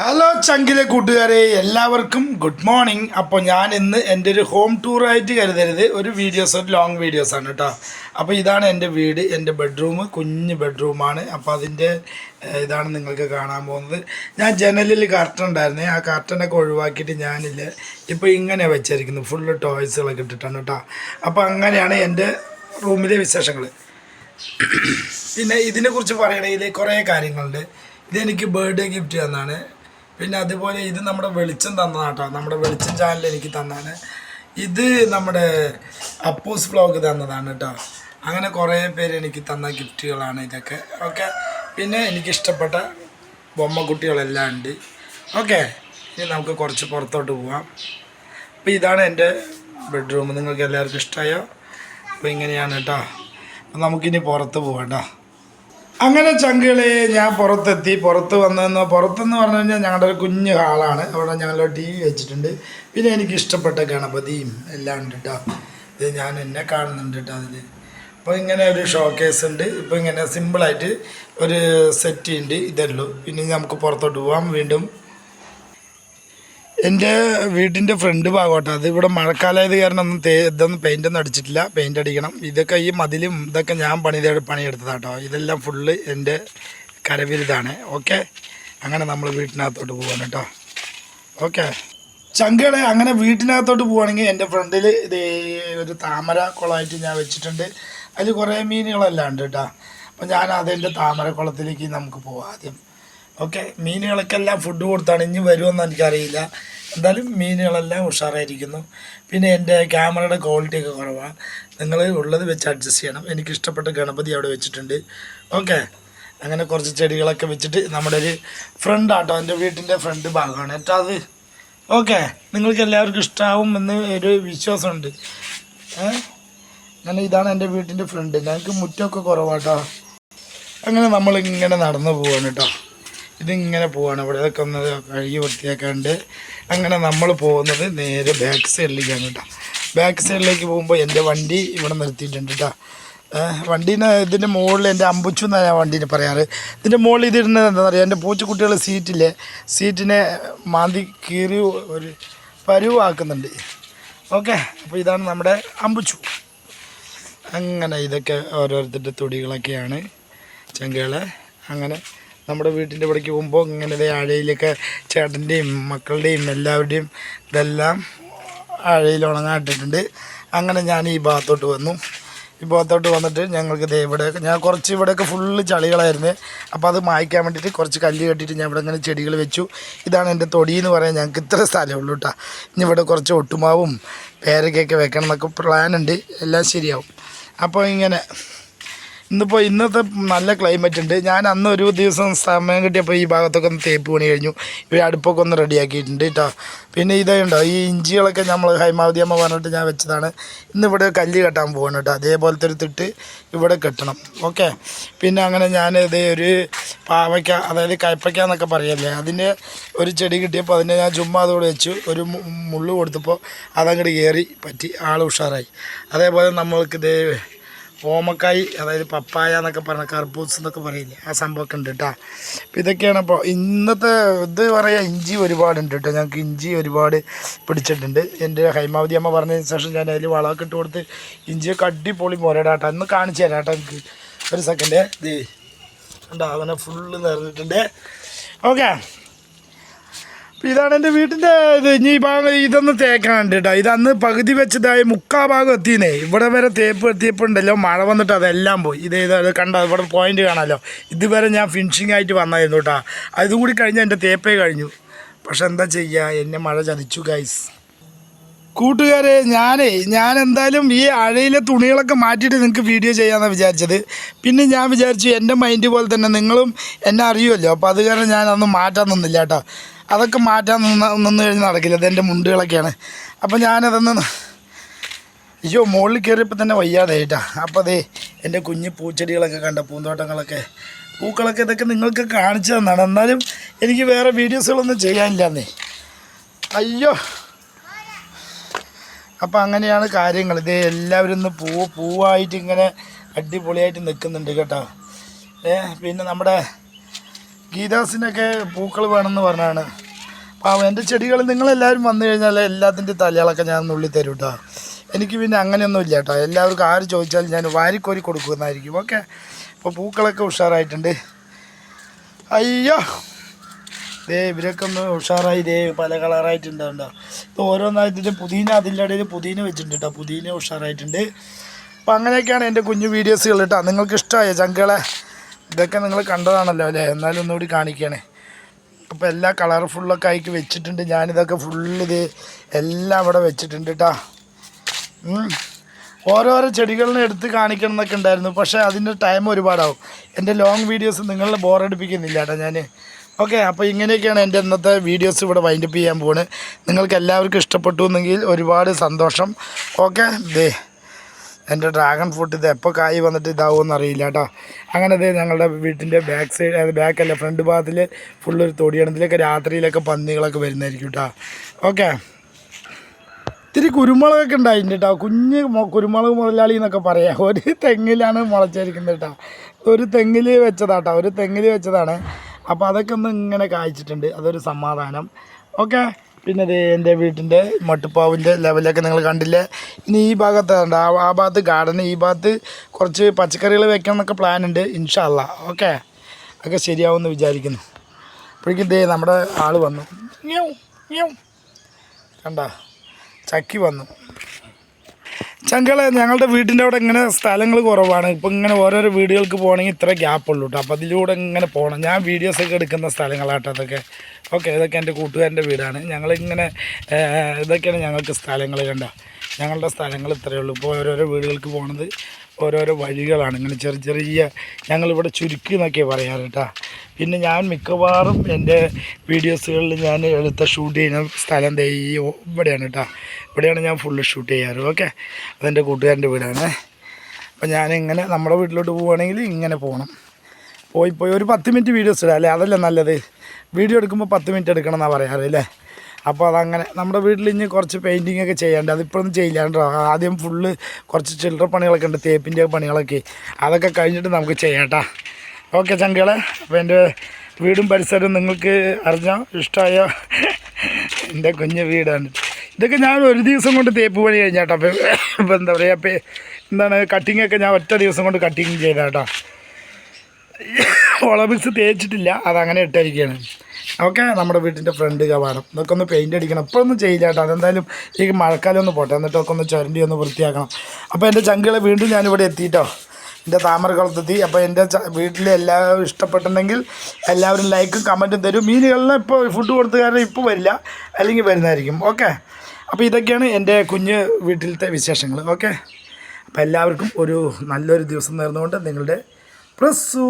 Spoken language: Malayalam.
ഹലോ ചങ്കിലെ കൂട്ടുകാരെ. എല്ലാവർക്കും ഗുഡ് മോർണിംഗ് അപ്പോൾ ഞാൻ ഇന്ന് എന്റെ ഒരു ഹോം ടൂറായിട്ട് കരുതരുത്. ഒരു വീഡിയോസ് ഒരു ലോങ് വീഡിയോസ് ആണ് കേട്ടോ അപ്പോൾ ഇതാണ് എന്റെ വീട് എന്റെ ബെഡ്റൂം കുഞ്ഞ് ബെഡ്റൂമാണ് അപ്പോൾ അതിന്റെ ഇതാണ് നിങ്ങൾക്ക് കാണാൻ പോകുന്നത്. ഞാൻ ജനലിൽ കർട്ടൻ ഉണ്ടായിരുന്നേ. ആ കർട്ടനൊക്കെ ഒഴിവാക്കിയിട്ട് ഞാനില്ല ഇപ്പോൾ ഇങ്ങനെ വെച്ചിരിക്കുന്നു. ഫുള്ള് ടോയ്സുകളൊക്കെ ഇട്ടിട്ടാണ് കേട്ടോ അപ്പോൾ അങ്ങനെയാണ് എന്റെ റൂമിലെ വിശേഷങ്ങൾ പിന്നെ ഇതിനെക്കുറിച്ച് പറയണമെങ്കിൽ കുറേ കാര്യങ്ങളുണ്ട്. ഇതെനിക്ക് ബർത്ത്ഡേ ഗിഫ്റ്റ് തന്നാണ്. പിന്നെ അതുപോലെ ഇത് നമ്മുടെ വെളിച്ചം തന്നതാണ് കേട്ടോ നമ്മുടെ വെളിച്ചം ചാനൽ എനിക്ക് തന്നാണ്. ഇത് നമ്മുടെ അപ്പൂസ് വ്ലോഗ് തന്നതാണ് കേട്ടോ അങ്ങനെ കുറേ പേര് എനിക്ക് തന്ന ഗിഫ്റ്റുകളാണ് ഇതൊക്കെ. ഓക്കെ? പിന്നെ എനിക്കിഷ്ടപ്പെട്ട ബൊമ്മക്കുട്ടികളെല്ലാം ഉണ്ട്. ഓക്കെ? ഇനി നമുക്ക് കുറച്ച് പുറത്തോട്ട് പോവാം. അപ്പോൾ ഇതാണ് എന്റെ ബെഡ്റൂം നിങ്ങൾക്ക് എല്ലാവർക്കും ഇഷ്ടമായോ അപ്പോൾ ഇങ്ങനെയാണ് കേട്ടോ അപ്പം നമുക്കിനി പുറത്ത് പോവാം കേട്ടോ അങ്ങനെ ചങ്കുകളെ ഞാൻ പുറത്തെത്തി. പുറത്ത് വന്നതെന്ന് പുറത്തെന്ന് പറഞ്ഞു കഴിഞ്ഞാൽ ഞങ്ങളുടെ ഒരു കുഞ്ഞ് ഹാളാണ്. അവിടെ ഞങ്ങൾ ടി വി വെച്ചിട്ടുണ്ട്. പിന്നെ എനിക്ക് ഇഷ്ടപ്പെട്ട ഗണപതിയും എല്ലാം ഉണ്ട് കേട്ടോ ഇത് ഞാൻ എന്നെ കാണുന്നുണ്ട് കേട്ടോ അതിൽ അപ്പോൾ ഇങ്ങനെ ഒരു ഷോ കേസ് ഉണ്ട്. ഇപ്പോൾ ഇങ്ങനെ സിമ്പിളായിട്ട് ഒരു സെറ്റ് ഉണ്ട്. ഇതല്ലോ പിന്നെ നമുക്ക് പുറത്തോട്ട് പോവാം. വീണ്ടും എന്റെ വീടിന്റെ ഫ്രണ്ട് ഭാഗമാട്ടോ അത് ഇവിടെ മഴക്കാലമായത് കാരണം ഒന്നും തേ ഇതൊന്നും പെയിന്റ് ഒന്നും അടിച്ചിട്ടില്ല. പെയിന്റ് അടിക്കണം. ഇതൊക്കെ ഈ മതിലും ഇതൊക്കെ ഞാൻ പണി പണിയെടുത്തതാട്ടോ. ഇതെല്ലാം ഫുള്ള് എന്റെ കരവിരുതാണ് ഓക്കെ അങ്ങനെ നമ്മൾ വീട്ടിനകത്തോട്ട് പോകാൻ കേട്ടോ ഓക്കെ ചങ്കുകളെ അങ്ങനെ വീട്ടിനകത്തോട്ട് പോവുകയാണെങ്കിൽ എന്റെ ഫ്രണ്ടിൽ ഇത് ഒരു താമര കുളമായിട്ട് ഞാൻ വെച്ചിട്ടുണ്ട്. അതിൽ കുറേ മീനുകളെല്ലാം ഉണ്ട് കേട്ടോ അപ്പം ഞാൻ അതിന്റെ താമര കുളത്തിലേക്ക് നമുക്ക് പോവാം ആദ്യം. ഓക്കെ മീനുകൾക്കെല്ലാം ഫുഡ് കൊടുത്താണ്. ഇനി വരുമെന്ന് എനിക്കറിയില്ല. എന്തായാലും മീനുകളെല്ലാം ഉഷാറായിരിക്കുന്നു. പിന്നെ എന്റെ ക്യാമറയുടെ ക്വാളിറ്റി ഒക്കെ കുറവാണ് നിങ്ങൾ ഉള്ളത് വെച്ച് അഡ്ജസ്റ്റ് ചെയ്യണം. എനിക്കിഷ്ടപ്പെട്ട ഗണപതി അവിടെ വെച്ചിട്ടുണ്ട്. ഓക്കെ അങ്ങനെ കുറച്ച് ചെടികളൊക്കെ വെച്ചിട്ട് നമ്മുടെ ഒരു ഫ്രണ്ട് ആട്ടോ. എന്റെ വീട്ടിന്റെ ഫ്രണ്ട് ഭാഗമാണ്. ഏറ്റവും അത്? ഓക്കെ നിങ്ങൾക്ക് എല്ലാവർക്കും ഇഷ്ടമാവും എന്ന് ഒരു വിശ്വാസമുണ്ട്. അങ്ങനെ ഇതാണ് എന്റെ വീട്ടിന്റെ ഫ്രണ്ട് ഞങ്ങൾക്ക് മുറ്റമൊക്കെ കുറവാട്ടോ. അങ്ങനെ നമ്മളിങ്ങനെ നടന്നു പോവാണ് കേട്ടോ. ഇതിങ്ങനെ പോവാണ്. ഇവിടെ ഇതൊക്കെ ഒന്ന് കഴുകി വൃത്തിയാക്കാണ്ട് അങ്ങനെ നമ്മൾ പോകുന്നത് നേരെ ബാക്ക് സൈഡിലേക്കാണ് കേട്ടോ. ബാക്ക് സൈഡിലേക്ക് പോകുമ്പോൾ എന്റെ വണ്ടി ഇവിടെ നിർത്തിയിട്ടുണ്ട് കേട്ടോ. വണ്ടീനെ ഇതിന്റെ മുകളിൽ എന്റെ അമ്പുച്ചു എന്നാണ് ഞാൻ വണ്ടീനെ പറയാറ്. ഇതിന്റെ മുകളിൽ ഇതിടുന്നത് എന്താണെന്ന് അറിയാം എന്റെ പൂച്ചക്കുട്ടികൾ സീറ്റിലെ സീറ്റിനെ മാന്തി കീറി ഒരു പരുവാക്കുന്നുണ്ട്. ഓക്കെ അപ്പോൾ ഇതാണ് നമ്മുടെ അമ്പുച്ചു. അങ്ങനെ ഇതൊക്കെ ഓരോരുത്തരുടെ തുടികളൊക്കെയാണ് ചെങ്കകളെ. അങ്ങനെ നമ്മുടെ വീട്ടിന്റെ ഇവിടേക്ക് പോകുമ്പോൾ ഇങ്ങനെ ആഴയിലൊക്കെ ചേട്ടന്റെയും മക്കളുടെയും എല്ലാവരുടെയും ഇതെല്ലാം ആഴയിൽ ഉണങ്ങാട്ടിട്ടുണ്ട് അങ്ങനെ ഞാൻ ഈ ഭാഗത്തോട്ട് വന്നു. ഈ ഭാഗത്തോട്ട് വന്നിട്ട് ഞങ്ങൾക്ക് ദേ ഇവിടെ ഞാൻ കുറച്ച് ഇവിടെയൊക്കെ ഫുള്ള് ചളികളായിരുന്നു. അപ്പോൾ അത് മായ്ക്കാൻ വേണ്ടിയിട്ട് കുറച്ച് കല്ല് കെട്ടിയിട്ട് ഞാൻ ഇവിടെ ഇങ്ങനെ ചെടികൾ വെച്ചു. ഇതാണ് എന്റെ തൊടി എന്ന് പറയാൻ ഞങ്ങൾക്ക് ഇത്ര സ്ഥലമേ ഉള്ളൂ കേട്ടോ. ഇനി ഇവിടെ കുറച്ച് ഒട്ടുമാവും പേരക്കൊക്കെ വെക്കണം എന്നൊക്കെ പ്ലാൻ ഉണ്ട്. എല്ലാം ശരിയാവും. അപ്പോൾ ഇങ്ങനെ ഇന്നിപ്പോൾ ഇന്നത്തെ നല്ല ക്ലൈമറ്റ് ഉണ്ട്. ഞാൻ അന്ന് ഒരു ദിവസം സമയം കിട്ടിയപ്പോൾ ഈ ഭാഗത്തൊക്കെ ഒന്ന് തേപ്പ് പണി കഴിഞ്ഞു. ഇവർ അടുപ്പൊക്കെ ഒന്ന് റെഡിയാക്കിയിട്ടുണ്ട് കേട്ടോ പിന്നെ ഇതുണ്ടോ ഈ ഇഞ്ചികളൊക്കെ നമ്മൾ ഹൈമാവതി അമ്മ പറഞ്ഞിട്ട് ഞാൻ വെച്ചതാണ്. ഇന്നിവിടെ കല്ല് കെട്ടാൻ പോവാണ് കേട്ടോ അതേപോലത്തെ ഒരു തിട്ട് ഇവിടെ കെട്ടണം. ഓക്കെ? പിന്നെ അങ്ങനെ ഞാൻ ഇതേ ഒരു പാവയ്ക്ക അതായത് കയ്പയ്ക്ക എന്നൊക്കെ പറയല്ലേ അതിന്റെ ഒരു ചെടി കിട്ടിയപ്പോൾ അതിനെ ഞാൻ ചുമ്മാ അതോടെ വെച്ചു. ഒരു മുള്ളു കൊടുത്തപ്പോൾ അതങ്ങോട്ട് കയറി പറ്റി. ആൾ ഉഷാറായി. അതേപോലെ നമ്മൾക്ക് ഓമക്കായി അതായത് പപ്പായ എന്നൊക്കെ പറഞ്ഞ കർബൂസ് എന്നൊക്കെ പറയില്ലേ ആ സംഭവമൊക്കെ ഉണ്ട് കേട്ടോ അപ്പോൾ ഇതൊക്കെയാണ് അപ്പോൾ ഇന്നത്തെ ഇത് പറയാം ഇഞ്ചി ഒരുപാടുണ്ട് കേട്ടോ ഞങ്ങൾക്ക് ഇഞ്ചി ഒരുപാട് പിടിച്ചിട്ടുണ്ട്. എന്റെ ഹൈമാവതി അമ്മ പറഞ്ഞതിന് ശേഷം ഞാൻ അതിൽ വളമൊക്കെ ഇട്ട് കൊടുത്ത് ഇഞ്ചിയൊക്കെ അടിപൊളി പോരാടാട്ടോ ഒന്ന് കാണിച്ചു തരാം കേട്ടോ എനിക്ക്. ഒരു സെക്കൻഡ് ദേ കണ്ടോ അവനെ ഫുള്ള് നിറഞ്ഞിട്ടുണ്ട്. ഓക്കെ ഇതാണ് എന്റെ വീട്ടിന്റെ ഇത്. ഇനി ഈ ഭാഗം ഇതൊന്ന് തേക്കാണ്ട് കേട്ടോ. ഇതന്ന് പകുതി വെച്ചതായി മുക്കാ ഭാഗം എത്തിയെന്നേ. ഇവിടെ വരെ തേപ്പ് എത്തിയപ്പോൾ ഉണ്ടല്ലോ മഴ വന്നിട്ട് അതെല്ലാം പോയി. ഇത് ഇത് കണ്ട? ഇവിടെ പോയിന്റ് കാണാമല്ലോ ഇതുവരെ ഞാൻ ഫിനിഷിംഗ് ആയിട്ട് വന്നായിരുന്നു കേട്ടോ. അതുകൂടി കഴിഞ്ഞാൽ എന്റെ തേപ്പേ കഴിഞ്ഞു. പക്ഷെ എന്താ ചെയ്യുക എന്നെ മഴ ചതിച്ചു ഗൈസ് കൂട്ടുകാരെ ഞാനേ ഞാൻ എന്തായാലും ഈ അഴയിലെ തുണികളൊക്കെ മാറ്റിയിട്ട് നിങ്ങൾക്ക് വീഡിയോ ചെയ്യാമെന്നാണ് വിചാരിച്ചത്. പിന്നെ ഞാൻ വിചാരിച്ചു എന്റെ മൈൻഡ് പോലെ തന്നെ നിങ്ങളും എന്നെ അറിയുമല്ലോ. അപ്പോൾ അത് കാരണം ഞാൻ അന്ന് മാറ്റാൻ നിന്നില്ല കേട്ടോ. അതൊക്കെ മാറ്റാൻ നിന്ന് നിന്ന് കഴിഞ്ഞ് നടക്കില്ല. അതെന്റെ മുണ്ടുകളൊക്കെയാണ്. അപ്പോൾ ഞാനതൊന്ന് അയ്യോ മുകളിൽ കയറിയപ്പോൾ തന്നെ വയ്യാതെ കേട്ടാ. അപ്പോൾ അതേ എന്റെ കുഞ്ഞ് പൂച്ചെടികളൊക്കെ കണ്ട പൂന്തോട്ടങ്ങളൊക്കെ. പൂക്കളൊക്കെ ഇതൊക്കെ നിങ്ങൾക്ക് കാണിച്ചു തന്നാണ്. എന്നാലും എനിക്ക് വേറെ വീഡിയോസുകളൊന്നും ചെയ്യാനില്ലെന്നേ. അയ്യോ. അപ്പോൾ അങ്ങനെയാണ് കാര്യങ്ങൾ. ഇത് എല്ലാവരും ഇന്ന് പൂ പൂവായിട്ട് ഇങ്ങനെ അടിപൊളിയായിട്ട് നിൽക്കുന്നുണ്ട് കേട്ടോ. ഏ പിന്നെ നമ്മുടെ ഗീതാസിനൊക്കെ പൂക്കൾ വേണമെന്ന് പറഞ്ഞാണ്. അപ്പോൾ എന്റെ ചെടികൾ നിങ്ങളെല്ലാവരും വന്നു കഴിഞ്ഞാൽ എല്ലാത്തിന്റെ തലകളൊക്കെ ഞാൻ നുള്ളി തരും കേട്ടോ എനിക്ക് പിന്നെ അങ്ങനെയൊന്നും ഇല്ല കേട്ടോ എല്ലാവർക്കും ആര് ചോദിച്ചാലും ഞാൻ വാരിക്കോരി കൊടുക്കുന്നതായിരിക്കും. ഓക്കെ. അപ്പോൾ പൂക്കളൊക്കെ ഉഷാറായിട്ടുണ്ട്. അയ്യോ. ദേ ഇവരൊക്കെ ഒന്ന് ഉഷാറായി. ദേ പല കളറായിട്ടുണ്ടാവുണ്ടോ ഇത് ഓരോന്നായിട്ട് പുതിന അതിന്റെ ഇടയിൽ പുതിന വെച്ചിട്ടുണ്ട് കേട്ടോ പുതിന ഉഷാറായിട്ടുണ്ട്. അപ്പോൾ അങ്ങനെയൊക്കെയാണ് എന്റെ കുഞ്ഞു വീഡിയോസുകൾ കേട്ടോ നിങ്ങൾക്ക് ഇഷ്ടമായ ചങ്കളെ ഇതൊക്കെ നിങ്ങൾ കണ്ടതാണല്ലോ അല്ലേ? എന്നാലും ഒന്നുകൂടി കാണിക്കണേ. അപ്പോൾ എല്ലാ കളർഫുള്ളൊക്കെ ആയിട്ട് വെച്ചിട്ടുണ്ട്. ഞാനിതൊക്കെ ഫുള്ള് ഇത് എല്ലാം ഇവിടെ വെച്ചിട്ടുണ്ട് കേട്ടോ. ഓരോരോ ചെടികളിനെ എടുത്ത് കാണിക്കണം എന്നൊക്കെ ഉണ്ടായിരുന്നു. പക്ഷേ അതിന്റെ ടൈം ഒരുപാടാവും. എന്റെ ലോങ് വീഡിയോസ് നിങ്ങളെ ബോറടിപ്പിക്കുന്നില്ല കേട്ടോ ഞാൻ ഓക്കെ അപ്പോൾ ഇങ്ങനെയൊക്കെയാണ് എന്റെ ഇന്നത്തെ വീഡിയോസ് ഇവിടെ വൈൻഡപ്പ് ചെയ്യാൻ പോകുന്നത് നിങ്ങൾക്ക് എല്ലാവർക്കും ഇഷ്ടപ്പെട്ടു എന്നെങ്കിൽ ഒരുപാട് സന്തോഷം. ഓക്കെ ദേ. എന്റെ ഡ്രാഗൺ ഫ്രൂട്ട് ഇത് എപ്പോൾ കായ് വന്നിട്ട് ഇതാവുമെന്ന് അറിയില്ല കേട്ടോ. അങ്ങനെ ഇത് ഞങ്ങളുടെ വീട്ടിന്റെ ബാക്ക് സൈഡ് അത് ബാക്കല്ല ഫ്രണ്ട് ഭാഗത്തിൽ ഫുള്ളൊരു തൊടിയാണ് ഇതിലൊക്കെ രാത്രിയിലൊക്കെ പന്നികളൊക്കെ വരുന്നതായിരിക്കും കേട്ടോ. ഓക്കെ ഇത്തിരി കുരുമുളകൊക്കെ ഉണ്ടായിട്ടുണ്ട് കേട്ടോ. കുഞ്ഞ് കുരുമുളക് മുതലാളി എന്നൊക്കെ പറയാം. ഒരു തെങ്ങിലാണ് മുളച്ചിരിക്കുന്നത് കേട്ടോ. ഒരു തെങ്ങിൽ വെച്ചതാട്ടോ ഒരു തെങ്ങിൽ വെച്ചതാണ്. അപ്പോൾ അതൊക്കെ ഒന്ന് ഇങ്ങനെ കായ്ച്ചിട്ടുണ്ട്. അതൊരു സമാധാനം. ഓക്കെ പിന്നെ ഇത് എന്റെ വീട്ടിന്റെ മട്ടുപ്പാവിന്റെ ലെവലൊക്കെ നിങ്ങൾ കണ്ടില്ലേ? ഇനി ഈ ഭാഗത്ത് ഉണ്ട് ആ ആ ഭാഗത്ത് ഗാർഡൻ ഈ ഭാഗത്ത് കുറച്ച് പച്ചക്കറികൾ വെക്കണം എന്നൊക്കെ പ്ലാൻ ഉണ്ട് ഇൻഷാല്ല ഓക്കെ അതൊക്കെ ശരിയാവുമെന്ന് വിചാരിക്കുന്നു. അപ്പോഴേക്കും ദേ നമ്മുടെ ആൾ വന്നു. കണ്ട? ചക്കി വന്നു. ചങ്കളെ ഞങ്ങളുടെ വീടിന്റെ അവിടെ ഇങ്ങനെ സ്ഥലങ്ങൾ കുറവാണ്. ഇപ്പം ഇങ്ങനെ ഓരോരോ വീടുകൾക്ക് പോകണമെങ്കിൽ ഇത്ര ഗ്യാപ്പ് ഉള്ളൂ കേട്ടോ അപ്പോൾ അതിലൂടെ ഇങ്ങനെ പോകണം. ഞാൻ വീഡിയോസൊക്കെ എടുക്കുന്ന സ്ഥലങ്ങളാട്ടോ അതൊക്കെ. ഓക്കെ ഇതൊക്കെ എന്റെ കൂട്ടുകാരന്റെ വീടാണ്. ഞങ്ങളിങ്ങനെ ഇതൊക്കെയാണ് ഞങ്ങൾക്ക് സ്ഥലങ്ങൾ കണ്ട? ഞങ്ങളുടെ സ്ഥലങ്ങൾ ഇത്രയേ ഉള്ളൂ. ഇപ്പോൾ ഓരോരോ വീടുകൾക്ക് പോണത് ഓരോരോ വഴികളാണ്. ഇങ്ങനെ ചെറിയ ചെറിയ ഞങ്ങളിവിടെ ചുരുക്കി എന്നൊക്കെ പറയാറ് കേട്ടോ പിന്നെ ഞാൻ മിക്കവാറും എന്റെ വീഡിയോസുകളിൽ ഞാൻ എടുത്ത ഷൂട്ട് ചെയ്യുന്ന സ്ഥലം ഈ ഇവിടെയാണ് കേട്ടോ. ഇവിടെയാണ് ഞാൻ ഫുള്ള് ഷൂട്ട് ചെയ്യാറ്. ഓക്കെ അതെന്റെ കൂട്ടുകാരന്റെ വീടാണ്. അപ്പോൾ ഞാനിങ്ങനെ നമ്മുടെ വീട്ടിലോട്ട് പോവുകയാണെങ്കിൽ ഇങ്ങനെ പോകണം. പോയി പോയി ഒരു പത്ത് മിനിറ്റ് വീഡിയോസ് ഇടാം അല്ലേ? അതല്ലേ നല്ലത്. വീഡിയോ എടുക്കുമ്പോൾ പത്ത് മിനിറ്റ് എടുക്കണം എന്നാണ് പറയാറ് അല്ലേ? അപ്പോൾ അതങ്ങനെ നമ്മുടെ വീട്ടിൽ ഇനി കുറച്ച് പെയിന്റിങ് ഒക്കെ ചെയ്യാണ്ട് അതിപ്പോഴൊന്നും ചെയ്യില്ലാണ്ടോ ആദ്യം ഫുള്ള് കുറച്ച് ചില്ലറ പണികളൊക്കെ ഉണ്ട് തേപ്പിന്റെ പണികളൊക്കെ. അതൊക്കെ കഴിഞ്ഞിട്ട് നമുക്ക് ചെയ്യാം ഓക്കെ ചങ്കളെ അപ്പോൾ എന്റെ വീടും പരിസരവും നിങ്ങൾക്ക് അറിഞ്ഞോ ഇഷ്ടമായ എന്റെ കുഞ്ഞ് വീടാണ്. ഇതൊക്കെ ഞാൻ ഒരു ദിവസം കൊണ്ട് തേപ്പ് പണി കഴിഞ്ഞാട്ടോ. അപ്പോൾ ഇപ്പോൾ എന്താ പറയുക അപ്പോൾ എന്താണ് കട്ടിങ്ങൊക്കെ ഞാൻ ഒറ്റ ദിവസം കൊണ്ട് കട്ടിങ് ചെയ്താട്ടോ. ഒളബിക്സ് തേച്ചിട്ടില്ല അതങ്ങനെ ഇട്ടിരിക്കുകയാണ് ഓക്കെ നമ്മുടെ വീട്ടിന്റെ ഫ്രണ്ട് കവാടം. ഇതൊക്കെ ഒന്ന് പെയിന്റ് അടിക്കണം. ഇപ്പോഴൊന്നും ചെയ്യില്ല കേട്ടോ അതെന്തായാലും ഈ മഴക്കാലം ഒന്ന് പോട്ടെ. എന്നിട്ടൊക്കെ ഒന്ന് ചുരണ്ടി ഒന്ന് വൃത്തിയാക്കണം. അപ്പോൾ എന്റെ ചങ്കുകളെ വീണ്ടും ഞാനിവിടെ എത്തിയിട്ടോ എന്റെ താമര കുളത്തെത്തി. അപ്പോൾ എന്റെ വീട്ടിലെ എല്ലാവരും ഇഷ്ടപ്പെട്ടിട്ടുണ്ടെങ്കിൽ എല്ലാവരും ലൈക്കും കമന്റും തരും. മീനുകളിലും ഇപ്പോൾ ഫുഡ് കൊടുത്ത കാരണം ഇപ്പോൾ വരില്ല. അല്ലെങ്കിൽ വരുന്നതായിരിക്കും. ഓക്കെ? അപ്പോൾ ഇതൊക്കെയാണ് എന്റെ കുഞ്ഞ് വീട്ടിലത്തെ വിശേഷങ്ങൾ. ഓക്കെ? അപ്പോൾ എല്ലാവർക്കും ഒരു നല്ലൊരു ദിവസം നേർന്നുകൊണ്ട് നിങ്ങളുടെ പ്രസൂ